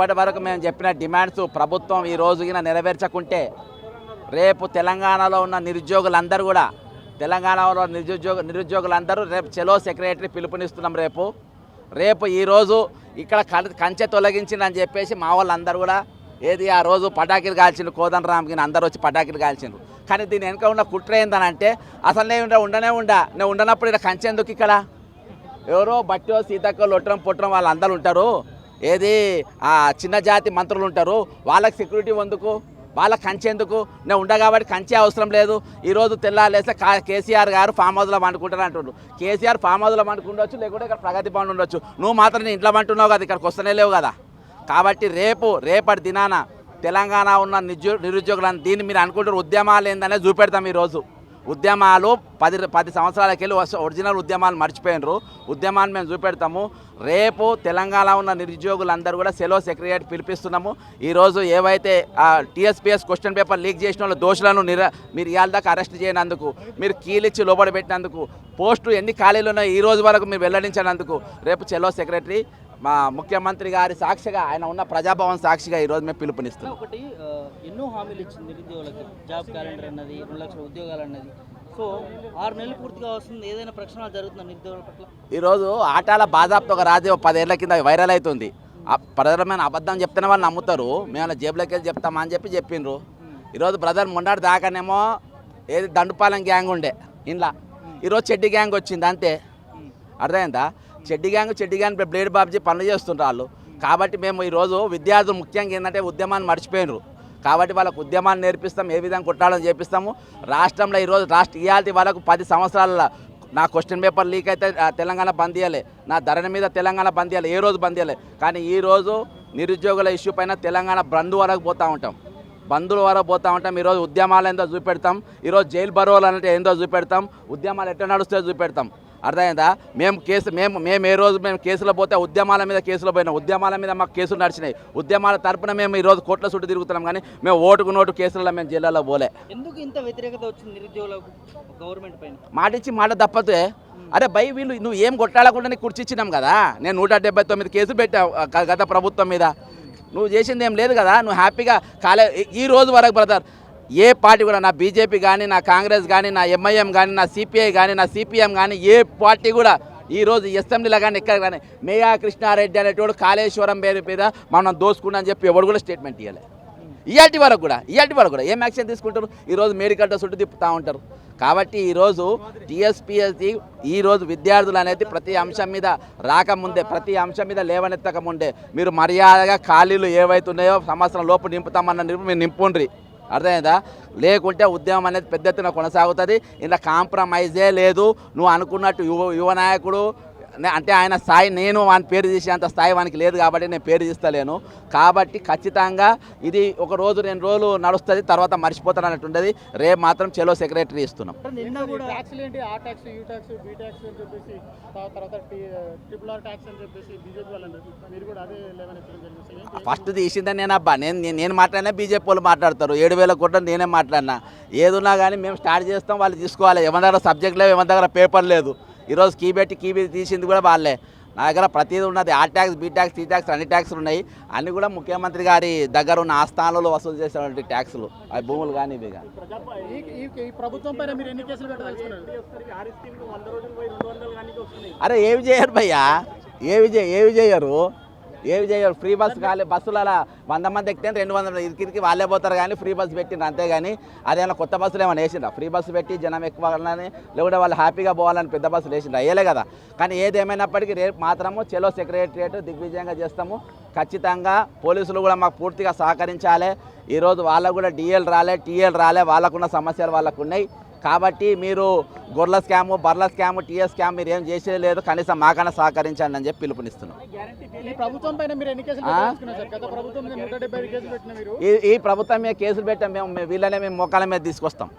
ఇప్పటి వరకు మేము చెప్పిన డిమాండ్స్ ప్రభుత్వం ఈ రోజున నెరవేర్చకుంటే రేపు తెలంగాణలో ఉన్న నిరుద్యోగులందరూ కూడా తెలంగాణలో నిరుద్యోగ నిరుద్యోగులందరూ రేపు చెలో సెక్రటరీ పిలుపునిస్తున్నాం రేపు. రేపు ఈరోజు ఇక్కడ కంచె తొలగించిందని చెప్పేసి మా వాళ్ళందరూ కూడా ఏది ఆ రోజు పటాకీలు కాల్చిండు కోదండ రామ్కి అందరూ వచ్చి పటాకీలు కాల్చిండ్రు. కానీ దీని వెనుక ఉన్న కుట్ర ఏందనంటే అసలు నేను ఉండనే ఉండా నేను ఉండనప్పుడు ఇక్కడ కంచె ఎందుకు ఇక్కడ? ఎవరో బట్టో సీతక్క లొట్టడం పుట్టడం వాళ్ళందరూ ఉంటారు. ఏది? ఆ చిన్న జాతి మంత్రులు ఉంటారు. వాళ్ళకి సెక్యూరిటీ ఎందుకు? వాళ్ళకి కంచెందుకు నేను ఉండ కాబట్టి కంచె అవసరం లేదు. ఈరోజు తెల్లాలేస్తే కా కేసీఆర్ గారు ఫామ్ హౌస్లో పండుకుంటారు అంటుండ్రు. కేసీఆర్ ఫామ్ హౌస్లో పండుకుండొచ్చు లేకుంటే ఇక్కడ ప్రగతి భవన్ ఉండొచ్చు. నువ్వు మాత్రం నేను ఇంట్లో పంటున్నావు కదా ఇక్కడికి వస్తూనే లేవు కదా. కాబట్టి రేపు రేపటి దినాన తెలంగాణ ఉన్న నిరుద్యోగులను దీన్ని మీరు అనుకుంటారు ఉద్యమాలు ఏందనే చూపెడతాం ఈరోజు. ఉద్యమాలు పది పది సంవత్సరాలకెళ్ళి ఒరిజినల్ ఉద్యమాలు మర్చిపోయినరు. ఉద్యమాన్ని మేము చూపెడతాము. రేపు తెలంగాణ ఉన్న నిరుద్యోగులందరూ కూడా సెలవు సెక్రటరీ పిలిపిస్తున్నాము. ఈరోజు ఏవైతే టీఎస్పీఎస్ క్వశ్చన్ పేపర్ లీక్ చేసిన వాళ్ళ దోషులను నిర మీరు ఇవాళ దాకా అరెస్ట్ చేయనందుకు మీరు కీలిచ్చి లోబడి పెట్టినందుకు పోస్టు ఎన్ని ఖాళీలు ఉన్నాయో ఈ రోజు వరకు మీరు వెల్లడించినందుకు రేపు చెలో సెక్రటరీ మా ముఖ్యమంత్రి గారి సాక్షిగా ఆయన ఉన్న ప్రజాభవన్ సాక్షిగా ఈరోజు మేము పిలుపునిస్తున్నాం. ఒకటి ఎన్నో హామీలు ఇచ్చింది నిరుద్యోగులకి. జాబ్ క్యాలెండర్ అన్నది రెండు లక్షల ఉద్యోగాలు అన్నది. సో ఆరు నెలలు పూర్తిగా వస్తుంది ఏదైనా ప్రక్షణాలు జరుగుతుందా నిరుద్యోగుల పట్ల? ఈరోజు ఆటాల బాజాప్తో ఒక రాజు పదేళ్ళ కింద వైరల్ అవుతుంది ఆ ప్రజలమైన అబద్ధం చెప్తేనే వాళ్ళు నమ్ముతారు. మేము జేబులోకి వెళ్ళి చెప్తామా అని చెప్పి చెప్పిండ్రు ఈరోజు బ్రదర్ మొన్నటి దాకానేమో ఏది దండుపాలెం గ్యాంగ్ ఉండే ఇంట్లో ఈరోజు చెడ్డి గ్యాంగ్ వచ్చింది అంతే. అర్థమైందా? చెడ్డి గ్యాంగ్ చెడ్డి గ్యాంగ్ బ్లేడ్ బాబ్జీ పనులు చేస్తుంటారు వాళ్ళు. కాబట్టి మేము ఈరోజు విద్యార్థులు ముఖ్యంగా ఏంటంటే ఉద్యమాన్ని మర్చిపోయినరు. కాబట్టి వాళ్ళకు ఉద్యమాన్ని నేర్పిస్తాం ఏ విధంగా కొట్టాలని చేపిస్తాము. రాష్ట్రంలో ఈరోజు రాష్ట్ర ఇవాళ వాళ్ళకు పది సంవత్సరాల నా క్వశ్చన్ పేపర్ లీక్ అయితే తెలంగాణ బంద్ చేయాలి నా ధరణి మీద తెలంగాణ బంద్ చేయాలి ఏ రోజు బంద్ చేయాలి కానీ ఈ రోజు నిరుద్యోగుల ఇష్యూ పైన తెలంగాణ బంధు వరకు పోతూ ఉంటాం. బంధువుల వరకు పోతూ ఉంటాం. ఈరోజు ఉద్యమాలు ఏందో చూపెడతాం. ఈరోజు జైలు బరోలు అంటే ఏందో చూపెడతాం. ఉద్యమాలు ఎట్లా నడుస్తాయో చూపెడతాం. అర్థమైందా? మేము కేసు మేము మేము ఏ రోజు మేము కేసులో పోతే ఉద్యమాల మీద కేసులో పోయినాం. ఉద్యమాల మీద మాకు కేసులు నడిచినాయి. ఉద్యమాల తరపున మేము ఈరోజు కోట్ల చుట్టూ తిరుగుతున్నాం కానీ మేము ఓటుకు నోటు కేసులలో మేము జిల్లాలో పోలే. ఎందుకు ఇంత వ్యతిరేకత వచ్చింది నిరుద్యోగులకు గవర్నమెంట్ పైన? మాట ఇచ్చి మాట తప్పతే అరే బై వీళ్ళు నువ్వు ఏం కొట్టాలకుండా నీకు కుర్చిచ్చినాం కదా? నేను నూట డెబ్బై తొమ్మిది కేసులు పెట్టావు గత ప్రభుత్వం మీద. నువ్వు చేసింది ఏం లేదు కదా? నువ్వు హ్యాపీగా కాలే ఈ- ఈ రోజు వరకు బ్రదర్ ఏ పార్టీ కూడా నా బీజేపీ కానీ నా కాంగ్రెస్ కానీ నా ఎంఐఎం కానీ నా సిపిఐ కానీ నా సిపిఎం కానీ ఏ పార్టీ కూడా ఈ రోజు అసెంబ్లీలో కానీ ఎక్కడ కానీ మేయా కృష్ణారెడ్డి అనేటోడు కాళేశ్వరం పేరు మీద మనం దోసుకున్నా అని చెప్పి ఎవడు కూడా స్టేట్మెంట్ ఇవ్వలే ఇయాటి వరకు కూడా ఇయాటి వరకు కూడా ఏం యాక్షన్ తీసుకుంటారు? ఈరోజు మేడికట్ట చుట్టూ తిప్పుతూ ఉంటారు. కాబట్టి ఈరోజు టీఎస్పిఎస్సి ఈరోజు విద్యార్థులు అనేది ప్రతి అంశం మీద రాకముందే ప్రతి అంశం మీద లేవనెత్తకముందే మీరు మర్యాదగా ఖాళీలు ఏవైతున్నాయో సంవత్సరం లోపు నింపుతామన్న మీరు నింపుండ్రి. అర్థమైందా? లేకుంటే ఉద్యమం అనేది పెద్ద ఎత్తున కొనసాగుతుంది. ఇలా కాంప్రమైజే లేదు. నువ్వు అనుకున్నట్టు యువ యువ నాయకుడు అంటే ఆయన స్థాయి నేను వాని పేరు తీసేంత స్థాయి వానికి లేదు కాబట్టి నేను పేరు తీస్తలేను. కాబట్టి ఖచ్చితంగా ఇది ఒక రోజు రెండు రోజులు నడుస్తుంది తర్వాత మర్చిపోతాను అన్నట్టుండదు రేపు మాత్రం చెలో సెక్రటరీ ఇస్తున్నాం. కూడా కూడా ఫస్ట్ తీసిందే నేను అబ్బా. నేను నేను- నేను మాట్లాడినా బీజేపీ వాళ్ళు మాట్లాడతారు. ఏడు వేల కోట్లు నేనే మాట్లాడినా. ఏదున్నా కానీ మేము స్టార్ట్ చేస్తాం వాళ్ళు తీసుకోవాలి. ఎవరి దగ్గర సబ్జెక్ట్ లేవు ఎవరి దగ్గర పేపర్ లేదు. ఈరోజు కీ పెట్టి కీ పెట్టి తీసింది కూడా వాళ్ళే. నా దగ్గర ప్రతిదీ ఉన్నది. ఆ tax B tax T tax అన్ని ట్యాక్స్లు ఉన్నాయి. అన్ని కూడా ముఖ్యమంత్రి గారి దగ్గర ఉన్న ఆస్థానంలో వసూలు చేసేటువంటి ట్యాక్స్లు. అవి భూములు కానీ ఇవి కానీ. ఈ- ఈ- ఈ ప్రభుత్వం పైన మీరు ఎన్ని కేసులు పెట్టదలుచుకున్నారు అరే ఏవి చేయరు భయ్యా? ఏవి చేయ ఏవి చేయరు? ఏమి చేయాలి ఫ్రీ బస్ కాలే బస్సులు అలా వంద మంది ఎక్కితే రెండు వందల ఇరికిరికి వాళ్ళే పోతారు కానీ ఫ్రీ బస్ పెట్టిండ్రు అంతేగాని అదేమైనా కొత్త బస్సులు ఏమైనా వేసిండ్రా? ఫ్రీ బస్సు పెట్టి జనం ఎక్కువ లేకుంటే వాళ్ళు హ్యాపీగా పోవాలని పెద్ద బస్సులు వేసిండ్రు. అయ్యలే కదా. కానీ ఏదేమైనప్పటికీ రేపు మాత్రము చెలో సెక్రటరియట్ దిగ్విజయంగా చేస్తాము. ఖచ్చితంగా పోలీసులు కూడా మాకు పూర్తిగా సహకరించాలి. ఈరోజు వాళ్ళకు కూడా డిఎల్ రాలే టీఎల్ రాలే. వాళ్ళకున్న సమస్యలు వాళ్ళకు ఉన్నాయి. కాబట్టి మీరు గొర్రెల స్కాము బర్ల స్కాము టీఎస్ స్కామ్ మీరు ఏం చేసేది లేదు. కనీసం మాకన్నా సహకరించండి అని చెప్పి పిలుపునిస్తున్నాం. ఈ ప్రభుత్వం మీద కేసులు పెట్టిన మీరు. ఈ ఈ ప్రభుత్వం మీద కేసులు పెట్టాం మేము వీళ్ళనే మేము మోకాల మీద తీసుకొస్తాం.